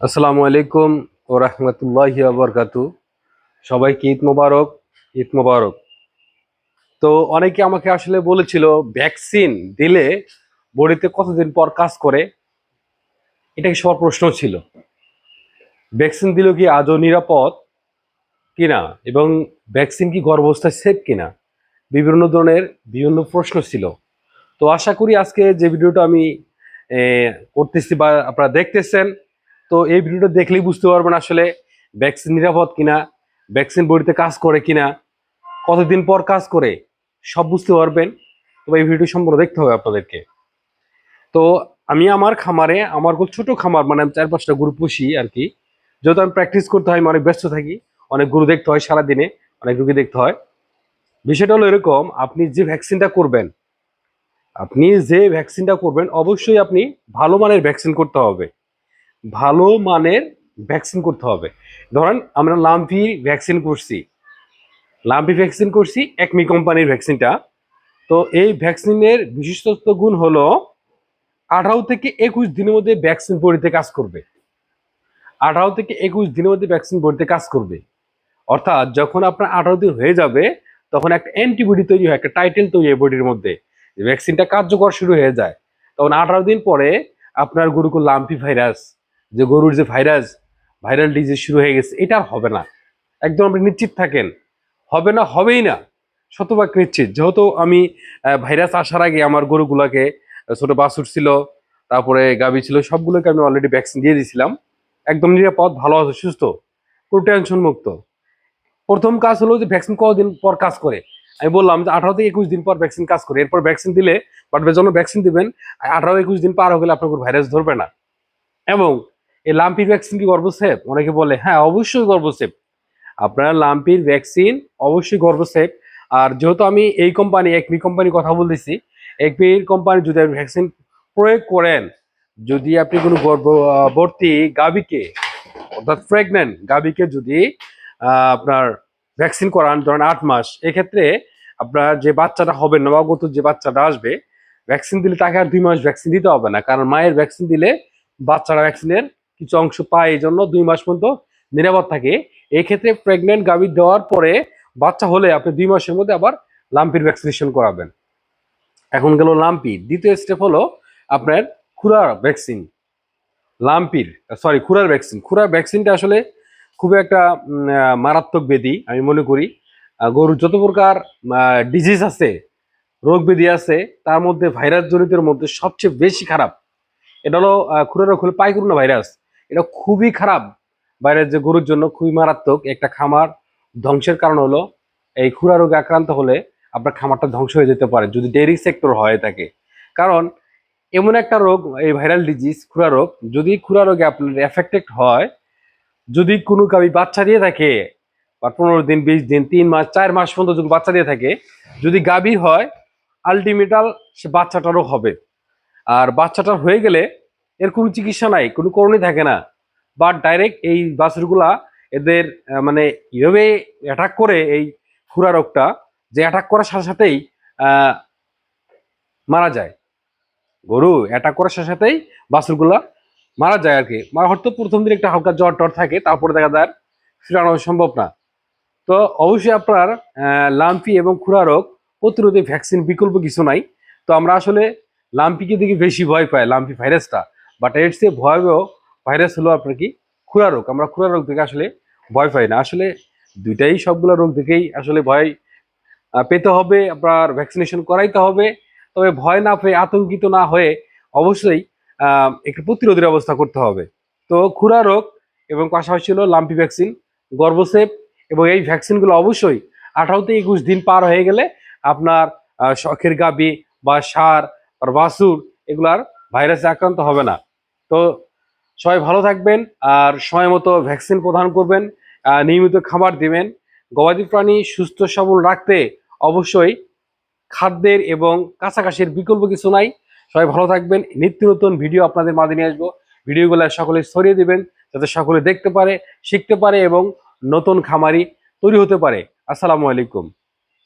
আসসালামু আলাইকুম ও রহমতুল্লাহি আবরকাতু সবাইকে ঈদ মোবারক? ঈদ মোবারক। তো অনেকে আমাকে আসলে বলেছিল, ভ্যাকসিন দিলে বডিতে কতদিন পর কাজ করে? এটা কি সবার প্রশ্ন ছিল। ভ্যাকসিন দিল কি আজও নিরাপদ কিনা? এবং ভ্যাকসিন কি গর্ভাবস্থায় সেফ কিনা? বিভিন্ন ধরনের বিভিন্ন প্রশ্ন ছিল। তো আশা করি আজকে যে ভিডিওটা আমি করতেছি বা আপনারা দেখতেছেন তো এই ভিডিওটা দেখলেই বুঝতে পারবেন আসলে ভ্যাকসিন নিরাপদ কিনা ভ্যাকসিন বডিতে কাজ করে কিনা, কতদিন পর কাজ করে, সব বুঝতে পারবেন। তবে এই ভিডিও সম্পূর্ণ দেখতে হবে আপনাদেরকে। তো আমি আমার খামারে, আমার খুব ছোট খামার মানে আমি চার পাঁচটা গরু পুষি আর কি। যেহেতু আমি প্র্যাকটিস করতে হয়, আমি অনেক ব্যস্ত থাকি, অনেক গরু দেখতে হয় সারাদিনে, অনেক রুগী দেখতে হয়। বিষয়টা হলো এরকম, আপনি যে ভ্যাকসিনটা করবেন, আপনি যে ভ্যাকসিনটা করবেন, অবশ্যই আপনি ভালো মানের ভ্যাকসিন করতে হবে। ভালো মানের ভ্যাকসিন করতে হবে। ধরেন, আমরা লাম্পি ভ্যাকসিন করছি। লাম্পি ভ্যাকসিন করছি একমি কোম্পানির ভ্যাকসিনটা তো এই ভ্যাকসিনের বিশিষ্টত্ব গুণ হলো, আঠারো থেকে একুশ দিনের মধ্যে ভ্যাকসিন বডিতে কাজ করবে। আঠারো থেকে একুশ দিনের মধ্যে ভ্যাকসিন বডিতে কাজ করবে। অর্থাৎ যখন আপনার আঠারো দিন হয়ে যাবে, তখন একটা অ্যান্টিবডি তৈরি হয়, একটা টাইটেল তৈরি হয় বডির মধ্যে। ভ্যাকসিনটা কার্যকর শুরু হয়ে যায়। তখন আঠারো দিন পরে আপনার গরুকে লাম্পি ভাইরাস যে গরুর যে ভাইরাস, ভাইরাল ডিজিজ শুরু হয়ে গেছে, এটা আর হবে না। একদম আপনি নিশ্চিত থাকেন। হবে না, হবেই না। শতভাগ নিশ্চিত। যেহেতু আমি ভাইরাস আসার আগে আমার গরুগুলোকে ছোট বাছুর ছিল, তারপরে গাভী ছিল, সবগুলোকে আমি অলরেডি ভ্যাকসিন দিয়ে দিয়েছিলাম একদম নিরাপদ, ভালো আছে, সুস্থ। কোনো টেনশন মুক্ত। প্রথম কাজ হলো যে ভ্যাকসিন কতদিন পর কাজ করে? আমি বললাম যে আঠারো থেকে একুশ দিন পর ভ্যাকসিন কাজ করে। এরপর ভ্যাকসিন দিলে বাট জন্য ভ্যাকসিন দিবেন, আঠারো একুশ দিন পার হয়ে গেলে আপনার ভাইরাস ধরবে না। এবং এই লাম্পির ভ্যাকসিন কি গর্ভসেপ অনেকে বলে হ্যাঁ অবশ্যই গর্ভসেপ আপনার লাম্পির ভ্যাকসিন অবশ্যই গর্ভসেপ আর যেহেতু আমি এই কোম্পানি একমি কোম্পানি কথা বলতেছি একমির কোম্পানি যদি আপনি ভ্যাকসিন প্রয়োগ করেন, যদি আপনি কোনো গর্ভবর্তী গাভীকে, অর্থাৎ প্রেগনেন্ট গাভীকে যদি আপনার ভ্যাকসিন করান, ধরেন আট মাস, এক্ষেত্রে আপনার যে বাচ্চাটা হবে, নবাগত যে বাচ্চাটা আসবে ভ্যাকসিন দিলে তাকে আর দুই মাস ভ্যাকসিন দিতে হবে না। কারণ মায়ের ভ্যাকসিন দিলে বাচ্চারা ভ্যাকসিনের কিছু অংশ পায় এই জন্য দুই মাস পর্যন্ত নিরাপদ থাকে। এই ক্ষেত্রে প্রেগনেন্ট গাভী দেওয়ার পরে বাচ্চা হলে আপনি দুই মাসের মধ্যে আবার লাম্পির ভ্যাকসিনেশন করাবেন। এখন গেল লাম্পি। দ্বিতীয় স্টেপ হলো আপনার খুরার ভ্যাকসিন লাম্পির সরি খুরার ভ্যাকসিন খুরার ভ্যাকসিনটা আসলে খুব একটা মারাত্মক ব্যাধি, আমি মনে করি। গরুর যত প্রকার ডিজিজ আছে, রোগ ব্যাধি আছে, তার মধ্যে ভাইরাস জনিতের মধ্যে সবচেয়ে বেশি খারাপ। এটা হলো খুরার হলো পাইকুরুনা ভাইরাস। এটা খুবই খারাপ। বাইরের যে গরুর জন্য খুবই মারাত্মক একটা খামার, ধ্বংসের কারণ হলো এই খুরা রোগে আক্রান্ত হলে আপনার খামারটা ধ্বংস হয়ে যেতে পারে যদি ডেয়ারি সেক্টর হয় থাকে কারণ এমন একটা রোগ, এই ভাইরাল ডিজিজ খুরা রোগ, যদি খুরা রোগে আপনার এফেক্টেড হয়, যদি কোনো গাভী বাচ্চা দিয়ে থাকে, বা পনেরো দিন, বিশ দিন, তিন মাস, চার মাস পর্যন্ত যদি বাচ্চা দিয়ে থাকে, যদি গাভী হয় আলটিমেটাল সে বাচ্চাটারও হবে। আর বাচ্চাটার হয়ে গেলে এর কোনো চিকিৎসা নাই, কোনো করণই থাকে না। বা ডাইরেক্ট এই বাছুরগুলা এদের মানে এভাবে অ্যাটাক করে এই খুরা রোগটা যে অ্যাটাক করার সাথে সাথেই মারা যায়। গরু অ্যাটাক করার সাথে সাথেই বাছুরগুলা মারা যায় আর কি মানে হয়তো প্রথম দিন একটা হালকা জ্বর টর থাকে, তারপরে দেখা যায় ফিরানো সম্ভব না। তো অবশ্যই আপনার লাম্পি এবং খুরা রোগ প্রতিরোধে ভ্যাকসিন বিকল্প কিছু নাই। তো আমরা আসলে লাম্পিকে দিকে বেশি ভয় পাই, লাম্পি ভাইরাসটা। বাট এর চেয়ে ভয়াবহ ভাইরাস হলো আপনার কি? খুরা রোগ। আমরা খুরা রোগ থেকে আসলে ভয় পাই না। আসলে দুইটাই সবগুলো রোগ থেকেই আসলে ভয় পেতে হবে। আপনার ভ্যাকসিনেশন করাইতে হবে। তবে ভয় না পেয়ে, আতঙ্কিত না হয়ে অবশ্যই একটু প্রতিরোধের ব্যবস্থা করতে হবে। তো খুরা রোগ এবং পাশাপাশি হলো লাম্পি ভ্যাকসিন গর্ভসেপ এবং এই ভ্যাকসিনগুলো অবশ্যই আঠারো থেকে একুশ দিন পার হয়ে গেলে আপনার শখের গাবি বা সার, আর বাসুর এগুলার ভাইরাসে আক্রান্ত হবে না। তো সবাই ভালো থাকবেন আর সময় মতো ভ্যাকসিন প্রদান করবেন নিয়মিত খাবার দিবেন। গবাদি প্রাণী সুস্থ সবল রাখতে অবশ্যই খাদ্যের এবং কাছাকাছির বিকল্প কিছু নাই। সবাই ভালো থাকবেন। নিত্য নতুন ভিডিও আপনাদের মাঝে নিয়ে আসব। ভিডিওগুলো সকলে ছড়িয়ে দিবেন যাতে সকলে দেখতে পারে, শিখতে পারে এবং নতুন খামারি তৈরি হতে পারে। আসসালামু আলাইকুম।